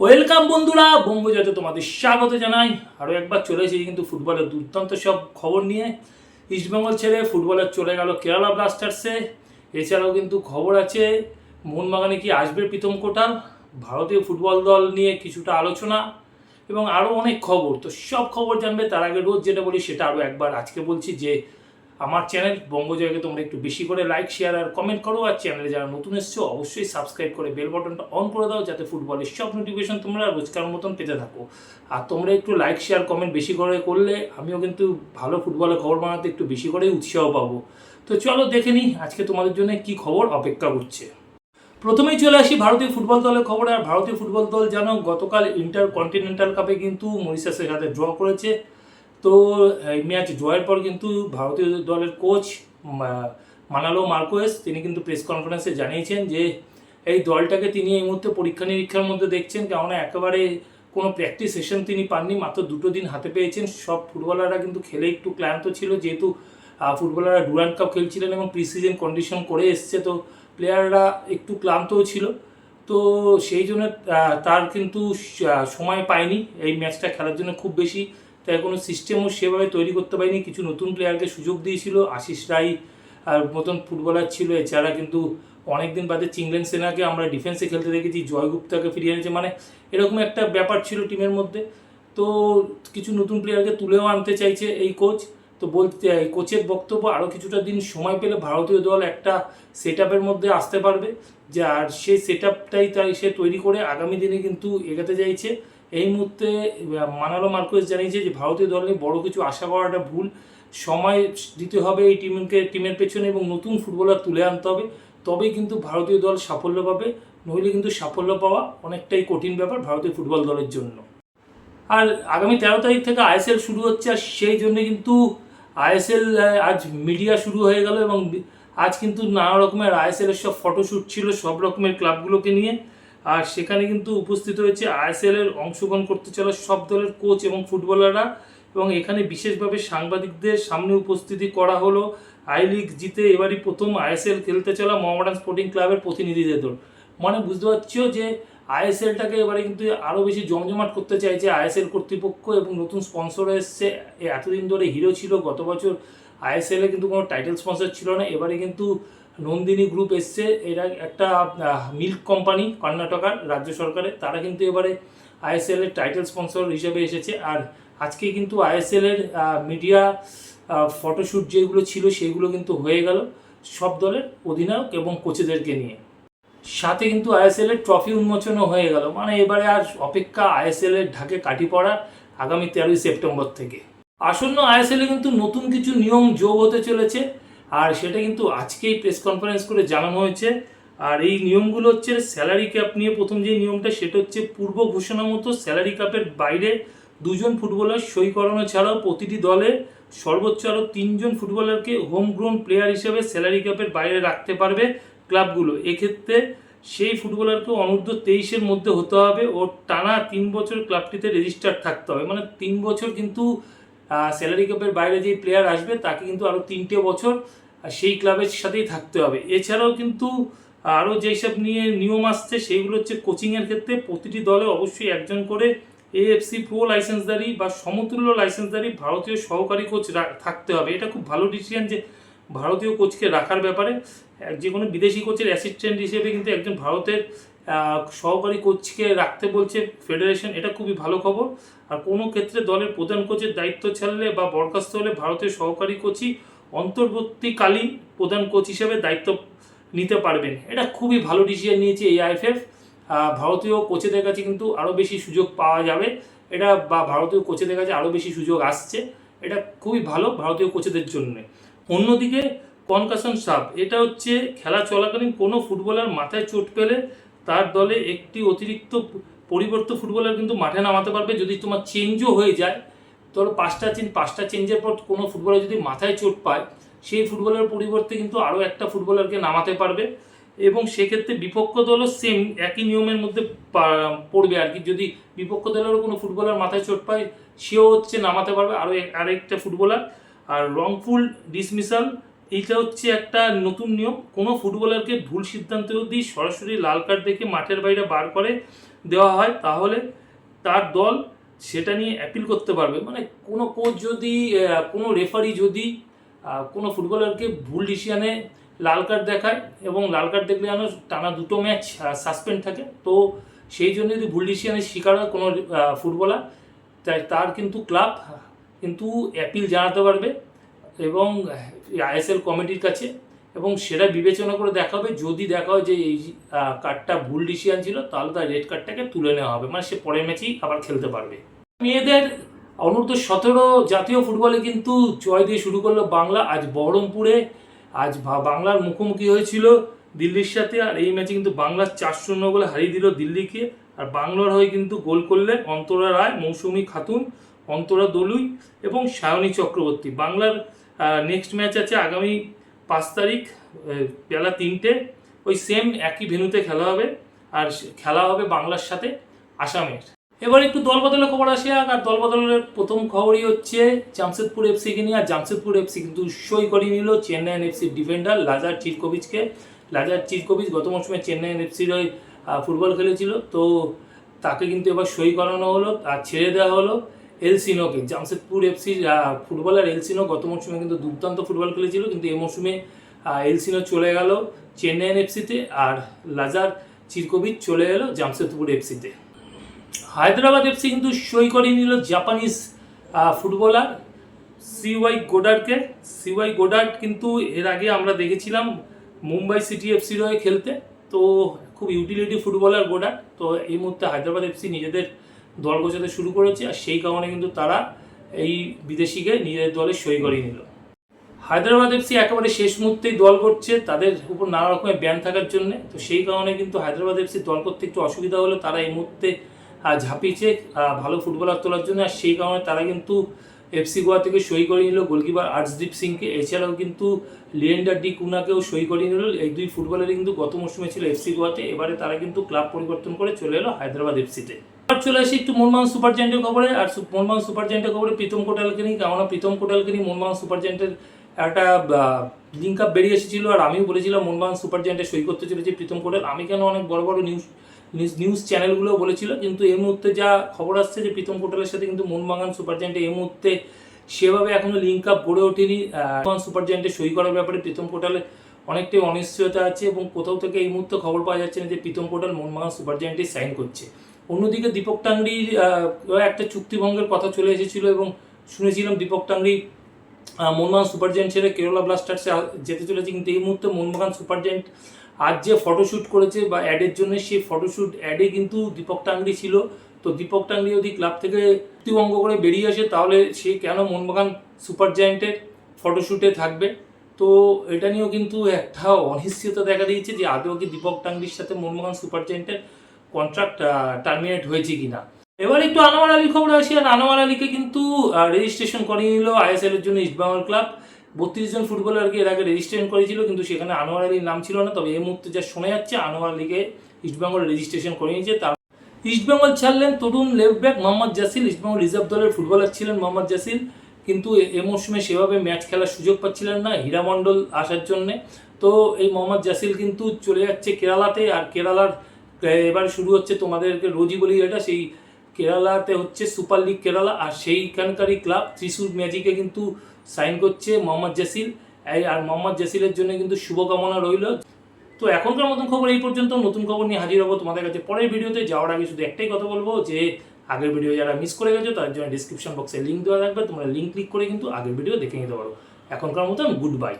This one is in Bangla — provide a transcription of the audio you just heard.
ওয়েলকাম বন্ধুরা, বঙ্গজাতে তোমাদের স্বাগত জানাই। আরও একবার চলে এসেছি কিন্তু ফুটবলের দুর্দান্ত সব খবর নিয়ে। ইস্টবেঙ্গল ছেড়ে ফুটবলার চলে গেল কেরালা ব্লাস্টার্সে এছাড়াও কিন্তু খবর আছে, মোহনবাগানে কি আসবে প্রীতম কোটাল? ভারতীয় ফুটবল দল নিয়ে কিছুটা আলোচনা এবং আরও অনেক খবর। তো সব খবর জানবে, তার আগে রোজ যেটা বলি সেটা আরও একবার আজকে বলছি যে আমার চ্যানেল বঙ্গজয়কে তোমরা একটু বেশি করে লাইক শেয়ার আর কমেন্ট করো, আর চ্যানেলে যারা নতুন এসছো, অবশ্যই সাবস্ক্রাইব করে বেল বাটনটা অন করে দাও, যাতে ফুটবলের সব নোটিফিকেশন তোমরা রোজকার মতন পেতে থাকো। আর তোমরা একটু লাইক শেয়ার কমেন্ট বেশি করে করলে আমিও কিন্তু ভালো ফুটবলের খবর বানাতে একটু বেশি করেই উৎসাহ পাবো। তো চলো দেখে নিই আজকে তোমাদের জন্য কি খবর অপেক্ষা করছে। প্রথমেই চলে আসি ভারতীয় ফুটবল দলের খবর। আর ভারতীয় ফুটবল দল জানো, গতকাল ইন্টার কন্টিনেন্টাল কাপে কিন্তু মরিশাসের সাথে ড্র করেছে। তো, এই ম্যাচ জয়ের পর কিন্তু ভারতীয় দলের কোচ মানালো মার্কোয়েস, তিনি কিন্তু প্রেস কনফারেন্সে জানিয়েছেন যে, এই দলটাকে তিনি এই মুহূর্তে পরীক্ষা নিরীক্ষার মধ্যে দেখছেন, কেননা একেবারে কোনো প্র্যাকটিস সেশন তিনি পাননি, মাত্র দুটো দিন হাতে পেয়েছেন। সব ফুটবলাররা কিন্তু খেলে একটু ক্লান্ত ছিল, যেহেতু ফুটবলাররা ডুরান্ট কাপ খেলছিলেন এবং প্রি সিজন কন্ডিশন করে এসছে, তো প্লেয়াররা একটু ক্লান্তও ছিল। তো সেই জন্য তার কিন্তু সময় পায়নি এই ম্যাচটা খেলার জন্য খুব বেশি। তাই কোনো সিস্টেমও সেভাবে তৈরি করতে পারেনি। কিছু নতুন প্লেয়ারকে সুযোগ দিয়েছিল, আশিস রাই আর মতন ফুটবলার ছিল, এছাড়া কিন্তু অনেকদিন বাদে চিংলেন সেনাকে আমরা ডিফেন্সে খেলতে দেখেছি, জয় গুপ্তাকে ফিরিয়ে এনেছে। মানে এরকম একটা ব্যাপার ছিল টিমের মধ্যে। তো কিছু নতুন প্লেয়ারকে তুলেও আনতে চাইছে এই কোচ তো বলতে কোচের বক্তব্য আরও কিছুটা দিন সময় পেলে ভারতীয় দল একটা সেট মধ্যে আসতে পারবে। যে আর সেই সেট আপটাই তাই সে তৈরি করে আগামী দিনে কিন্তু এগাতে চাইছে। এই মুহূর্তে মানালো মার্কোস জানিয়েছে যে ভারতীয় দলে বড় কিছু আশা করাটা ভুল। সময় দিতে হবে এই টিমকে, টিমের পেছনে এবং নতুন ফুটবলার তুলে আনতে হবে। তবেই কিন্তু ভারতীয় দল সাফল্য পাবে, নইলে কিন্তু সাফল্য পাওয়া অনেকটাই কঠিন ব্যাপার ভারতীয় ফুটবল দলের জন্য। আর আগামী তেরো তারিখ থেকে আইএসএল শুরু হচ্ছে, আর সেই জন্য কিন্তু আইএসএল আজ মিডিয়া শুরু হয়ে গেল এবং আজ কিন্তু নানা রকমের আইএসএল এর সব ফটোশ্যুট ছিল, সব রকমের ক্লাবগুলোকে নিয়ে। আর সেখানে কিন্তু উপস্থিত হয়েছে আইএসএল এর অংশগ্রহণ করতে চলা সব দলের কোচ এবং ফুটবলাররা এবং এখানে বিশেষভাবে সাংবাদিকদের সামনে উপস্থিতি করা হলো। আই লিগ জিতে এবারই প্রথম আইএসএল খেলতে চলা মোহামেডান স্পোর্টিং ক্লাবের প্রতিনিধিদের দল। মানে বুঝতে পারছ যে আইএসএলটাকে এবারে কিন্তু আরও বেশি জমজমাট করতে চাইছে আইএসএল কর্তৃপক্ষ এবং নতুন স্পন্সর এসছে। এতদিন ধরে হিরো ছিল, গত বছর আইএসএল কিন্তু কোনো টাইটেল স্পন্সর ছিল না। এবারে কিন্তু নন্দিনী গ্রুপ এসছে, এরা একটা মিল্ক কোম্পানি কর্ণাটকার, রাজ্য সরকারের। তারা কিন্তু এবারে আইএসএল এর টাইটেল স্পন্সর হিসেবে এসেছে। আর আজকে কিন্তু আইএসএল এর মিডিয়া ফটোশ্যুট যেগুলো ছিল সেগুলো কিন্তু হয়ে গেল সব দলের অধিনায়ক এবং কোচেদেরকে নিয়ে। সাথে কিন্তু আইএসএল এর ট্রফি উন্মোচনও হয়ে গেল। মানে এবারে আর অপেক্ষা আইএসএল এর ঢাকে কাটি পড়া আগামী তেরোই সেপ্টেম্বর থেকে। আসন্ন আইএসএল এ কিন্তু নতুন কিছু নিয়ম যোগ হতে চলেছে। আর সেটা কিন্তু আজকেই প্রেস কনফারেন্স করে জানানো হয়েছে। আর এই নিয়মগুলো হচ্ছে স্যালারি ক্যাপ নিয়ে প্রথম যে নিয়মটা, সেটা হচ্ছে পূর্ব ঘোষণা মতো স্যালারি ক্যাপের বাইরে দুজন ফুটবলার সই করানো ছাড়াও প্রতিটি দলে সর্বোচ্চ আরও তিনজন ফুটবলারকে হোম গ্রোন প্লেয়ার হিসেবে স্যালারি ক্যাপের বাইরে রাখতে পারবে ক্লাবগুলো এক্ষেত্রে সেই ফুটবলারকে অনূর্ধ্ব তেইশের মধ্যে হতে হবে ও টানা তিন বছর ক্লাবটিতে রেজিস্টার থাকতে হবে। মানে তিন বছর কিন্তু স্যালারি ক্যাপের বাইরে যে প্লেয়ার আসবে, তাকে কিন্তু আরও তিনটে বছর সেই ক্লাবের সাথেই থাকতে হবে। এছাড়াও কিন্তু আরও যেসব নিয়ে নিয়ম আসছে সেইগুলো হচ্ছে কোচিংয়ের ক্ষেত্রে প্রতিটি দলে অবশ্যই একজন করে এএফসি প্রো লাইসেন্সদারি বা সমতুল্য লাইসেন্সদারি ভারতীয় সহকারী কোচ থাকতে হবে। এটা খুব ভালো ডিসিশন যে ভারতীয় কোচকে রাখার ব্যাপারে। যে কোনো বিদেশি কোচের অ্যাসিস্ট্যান্ট হিসেবে কিন্তু একজন ভারতের সহকারী কোচকে রাখতে বলছে ফেডারেশন, এটা খুবই ভালো খবর। আর কোনো ক্ষেত্রে দলের প্রধান কোচের দায়িত্ব ছাড়লে বা বরখাস্ত হলে ভারতের সহকারী কোচই অন্তর্বর্তীকালীন প্রধান কোচ হিসেবে দায়িত্ব নিতে পারবেন। এটা খুবই ভালো ডিসিশন নিয়েছে এই আইএফএফ ভারতীয় কোচেদের কাছে কিন্তু আরও বেশি সুযোগ পাওয়া যাবে। এটা বা ভারতীয় কোচেদের কাছে আরও বেশি সুযোগ আসছে। এটা খুবই ভালো ভারতীয় কোচেদের জন্য। অন্যদিকে কনকাশন সাপ এটা হচ্ছে খেলা চলাকালীন কোনো ফুটবলার মাথায় চোট পেলে তার দলে একটি অতিরিক্ত পরিবর্তিত ফুটবলার কিন্তু মাঠে নামাতে পারবে। যদি তোমার চেঞ্জও হয়ে যায়, ধরো পাঁচটা চেঞ্জ, পাঁচটা চেঞ্জের পর কোনো ফুটবলার যদি মাথায় চোট পায়, সেই ফুটবলের পরিবর্তে কিন্তু আরও একটা ফুটবলারকে নামাতে পারবে। এবং সেক্ষেত্রে বিপক্ষ দলও সেম একই নিয়মের মধ্যে পড়বে আর কি। যদি বিপক্ষ দলেরও কোনো ফুটবলার মাথায় চোট পায়, সেও হচ্ছে নামাতে পারবে আরও আরেকটা ফুটবলার। আর রংফুল ডিসমিসাল এইটা হচ্ছে একটা নতুন নিয়ম। কোনো ফুটবলারকে ভুল সিদ্ধান্ত যদি সরাসরি লাল কার্ড দেখে মাঠের বাইরে বার করে দেওয়া হয়। তাহলে তার দল সেটা নিয়ে অ্যাপিল করতে পারবে। মানে কোনো কোচ যদি কোনো রেফারি যদি কোনো ফুটবলারকে ভুল ডিসিশনে লাল কার্ড দেখায় এবং লাল কার্ড দেখলে যেন টানা দুটো ম্যাচ সাসপেন্ড থাকে, তো সেই জন্য যদি ভুল ডিসিশনের শিকার হয় কোনো ফুটবলার, তাই তার কিন্তু ক্লাব কিন্তু অ্যাপিল জানাতে পারবে। এবং আইএসএল কমিটির কাছে এবং সেটা বিবেচনা করে দেখা হবে। যদি দেখা হয় যে এই কার্ডটা ভুল ডিসিশন ছিল, তাহলে তার রেড কার্ডটাকে তুলে নেওয়া হবে। মানে সে পরের ম্যাচেই আবার খেলতে পারবে। মেয়েদের অনূর্ধ্ব সতেরো জাতীয় ফুটবলে কিন্তু জয় দিয়ে শুরু করল বাংলা। আজ বহরমপুরে, আজ বাংলার মুখোমুখি হয়েছিল দিল্লির সাথে। আর এই ম্যাচে কিন্তু বাংলার চার শূন্য গোলে হারিয়ে দিল দিল্লিকে। আর বাংলার হয়ে কিন্তু গোল করলেন অন্তরা রায়, মৌসুমী খাতুন, অন্তরা দলুই এবং সায়নী চক্রবর্তী। বাংলার নেক্সট ম্যাচ আছে আগামী পাঁচ তারিখ বেলা তিনটে। ওই সেম একই ভেন্যুতে খেলা হবে। আর খেলা হবে বাংলার সাথে আসামের। এবার একটু দল বদলের খবর আসে আর দল বদলের প্রথম খবরই হচ্ছে জামশেদপুর এফসিকে নিয়ে। আর জামশেদপুর এফসি কিন্তু সই করে নিল চেন্নাইন এফসির ডিফেন্ডার লাজার চিরকোভিচকে। লাজার চিরকোভিচ গত মৌসুমে চেন্নাইন এফসির ওই ফুটবল খেলেছিল। তো তাকে কিন্তু এবার সই করানো হলো, আর ছেড়ে দেওয়া হলো। এলসিনোকে জামশেদপুর এফসির ফুটবলার এলসিনো গত মৌসুমে কিন্তু দুর্দান্ত ফুটবল খেলেছিল, কিন্তু এই মৌসুমে এলসিনো চলে গেল চেন্নাইন এফসিতে আর লাজার চিরকোভিচ চলে গেল জামশেদপুর এফসিতে হায়দ্রাবাদ এফসি কিন্তু সই করে নিল জাপানিজ ফুটবলার সিওয়াই গোডার্ডকে। সিওয়াই গোডার্ড কিন্তু এর আগে আমরা দেখেছিলাম মুম্বাই সিটি এফসির হয়ে খেলতে, তো খুব ইউটিলিটি ফুটবলার গোডার্ড, তো এই মুহূর্তে হায়দ্রাবাদ এফসি নিজেদের দল গোছাতে শুরু করেছে আর সেই কারণে কিন্তু তারা এই বিদেশিকে নিজেদের দলে সই করিয়ে নিল। হায়দ্রাবাদ এফসি একেবারে শেষ মুহূর্তেই দল করছে, তাদের উপর নানা রকমের ব্যান থাকার জন্য। তো সেই কারণে কিন্তু হায়দ্রাবাদ এফসি দল করতে একটু অসুবিধা হলো, তারা এই মুহূর্তে ঝাঁপিয়েছে ভালো ফুটবলার তোলার জন্য। আর সেই কারণে তারা কিন্তু এফসি গোয়া থেকে সই করে নিল। গোলকিপার আর্শদীপ সিংকে, এছাড়াও কিন্তু লিয়েন্ডার ডি কুনাকেও সই করে নিল। এই দুই ফুটবলারই কিন্তু গত মৌসুমে ছিল এফসি গোয়াতে। এবারে তারা কিন্তু ক্লাব পরিবর্তন করে চলে এলো হায়দ্রাবাদ এফসিতে। চলে আসি একটু মোহনবাগান সুপার জায়েন্টের খবরে। আর মোহনবাগান সুপার জায়েন্টের খবরে প্রীতম কোটালকে কেননা প্রীতম কোটালকে নিয়ে মোহনবাগান সুপার জায়েন্টের একটা লিঙ্ক আপ বেরিয়ে এসেছিল। আর আমিও বলেছিলাম মোহনবাগান সুপার জায়েন্টে সই করতে চলেছে প্রীতম কোটাল। আমি কেন অনেক বড় বড় নিউজ নিউজ চ্যানেলগুলো বলেছিল, কিন্তু এই মুহূর্তে যা খবর আসছে যে প্রীতম কোটালের সাথে কিন্তু মোহনবাগান সুপার জায়েন্টে এই মুহূর্তে সেভাবে এখনও লিঙ্ক আপ গড়ে ওঠেনি। সুপার জায়েন্টে সই করার ব্যাপারে প্রীতম কোটালের অনেকটাই অনিশ্চয়তা আছে এবং কোথাও থেকে এই মুহূর্তে খবর পাওয়া যাচ্ছে না যে প্রীতম কোটাল মোহনবাগান সুপার জায়েন্টে সাইন করছে। অন্যদিকে দীপক টাংরির একটা চুক্তিভঙ্গের কথা চলে এসেছিল এবং শুনেছিলাম দীপক টাংরি মোহনবাগান সুপার জায়েন্ট ছেড়ে কেরলা ব্লাস্টার্সে যেতে চলেছে, কিন্তু এই মুহূর্তে মোহনবাগান সুপার জায়েন্ট আজ যে ফটোশ্যুট করেছে বা অ্যাডের জন্য, সেই ফটোশ্যুট অ্যাডে কিন্তু দীপক টাংরি ছিল। তো দীপক টাংরি যদি ক্লাব থেকে চুক্তিভঙ্গ করে বেরিয়ে আসে, তাহলে সে কেন মোহনবাগান সুপার জায়েন্টের ফটোশ্যুটে থাকবে? তো এটা নিয়েও কিন্তু একটা অনিশ্চয়তা দেখা দিয়েছে যে আদৌ কি দীপক টাংরির সাথে মোহনবাগান সুপার জায়েন্টের কন্ট্রাক্ট টার্মিনেট হয়েছে কিনা। এবার একটু আনোয়ার আলীর খবর আসি, আর আনোয়ার আলীকে কিন্তু রেজিস্ট্রেশন করিয়ে নিল আইএসএল এর জন্য ইস্টবেঙ্গল ক্লাব বত্রিশ জন ফুটবলারকে এর আগে রেজিস্ট্রেশন করেছিল, কিন্তু সেখানে আনোয়ার আলীর নাম ছিল না। তবে এই মুহূর্তে যা শোনা যাচ্ছে, আনোয়ার আলীকে ইস্টবেঙ্গল রেজিস্ট্রেশন করে নিয়েছে। তার ইস্টবেঙ্গল ছাড়লেন তরুণ left back Mohammad Jasil. East Bengal reserve দলের ফুটবলার ছিলেন মোহাম্মদ জাসিল। কিন্তু এ- মৌসুমে সেভাবে ম্যাচ খেলার সুযোগ পাচ্ছিলেন না হীরা হীরামণ্ডল আসার জন্যে। তো এই মোহাম্মদ জাসিল কিন্তু চলে যাচ্ছে কেরালাতে, আর কেরালার এবার শুরু হচ্ছে তোমাদেরকে রোজই বলি এটা, সেই কেরালাতে হচ্ছে সুপার লিগ কেরালা আর সেইখানকারই ক্লাব ত্রিশুর ম্যাজিকে কিন্তু সাইন করছে মোহাম্মদ জাসিল। আর মোহাম্মদ জাসিলের জন্য কিন্তু শুভকামনা রইল। তো এখনকার মতন খবর এই পর্যন্ত, নতুন খবর নিয়ে হাজির হব তোমাদের কাছে পরের ভিডিওতে। যাওয়ার আগে শুধু একটাই কথা বলব যে, আগের ভিডিও যারা মিস করে গেছো তার জন্য ডিসক্রিপশন বক্সে লিঙ্ক দেওয়া থাকবে। তোমরা লিঙ্ক ক্লিক করে কিন্তু আগের ভিডিও দেখে নিতে পারো। এখনকার মতন গুড বাই